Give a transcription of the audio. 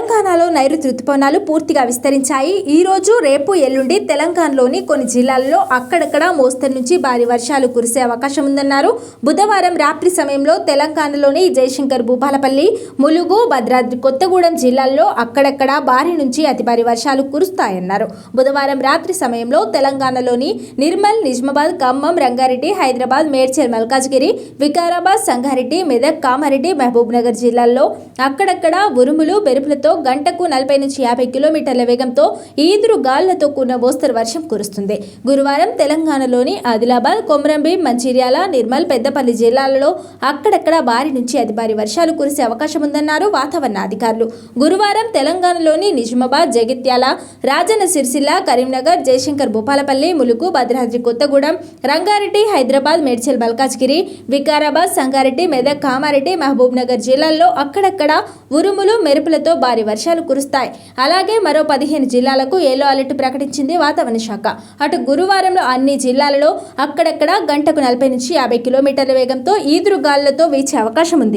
తెలంగాణలో నైరుతి రుతుపవనాలు పూర్తిగా విస్తరించాయి. ఈ రోజు రేపు ఎల్లుండి తెలంగాణలోని కొన్ని జిల్లాల్లో అక్కడక్కడ మోస్తరు నుంచి భారీ వర్షాలు కురిసే అవకాశం ఉందన్నారు. బుధవారం రాత్రి సమయంలో తెలంగాణలోని జయశంకర్ భూపాలపల్లి ములుగు భద్రాద్రి కొత్తగూడెం జిల్లాల్లో అక్కడక్కడ భారీ నుంచి అతి భారీ వర్షాలు కురుస్తాయన్నారు. బుధవారం రాత్రి సమయంలో తెలంగాణలోని నిర్మల్ నిజామాబాద్ ఖమ్మం రంగారెడ్డి హైదరాబాద్ మేడ్చల్ మల్కాజ్గిరి వికారాబాద్ సంగారెడ్డి మెదక్ కామారెడ్డి మహబూబ్ నగర్ జిల్లాల్లో అక్కడక్కడ ఉరుములు మెరుపులతో గంటకు నలభై నుంచి యాభై కిలోమీటర్ల వేగంతో ఈదురు గాలులతో కూడిన మోస్తరు వర్షం కురుస్తుంది. గురువారం తెలంగాణలోని ఆదిలాబాద్ కొమరంభీం మంచిర్యాల నిర్మల్ పెద్దపల్లి జిల్లాలలో అక్కడక్కడ భారీ నుంచి అతి భారీ వర్షాలు కురిసే అవకాశం ఉందన్నారు వాతావరణ అధికారులు. గురువారం తెలంగాణలోని నిజామాబాద్ జగిత్యాల రాజన్న సిరిసిల్ల కరీంనగర్ జయశంకర్ భూపాలపల్లి ములుగు భద్రాద్రి కొత్తగూడెం రంగారెడ్డి హైదరాబాద్ మేడ్చల్ మల్కాజ్గిరి వికారాబాద్ సంగారెడ్డి మెదక్ కామారెడ్డి మహబూబ్ నగర్ జిల్లాల్లో అక్కడక్కడ ఉరుములు మెరుపులతో భారీ వర్షాలు కురుస్తాయి. అలాగే మరో పదిహేను జిల్లాలకు ఎల్లో అలర్ట్ ప్రకటించింది వాతావరణ శాఖ. అటు గురువారంలో అన్ని జిల్లాలలో అక్కడక్కడ గంటకు నలభై నుంచి యాభై కిలోమీటర్ల వేగంతో ఈదురు గాలులతో వీచే అవకాశం ఉంది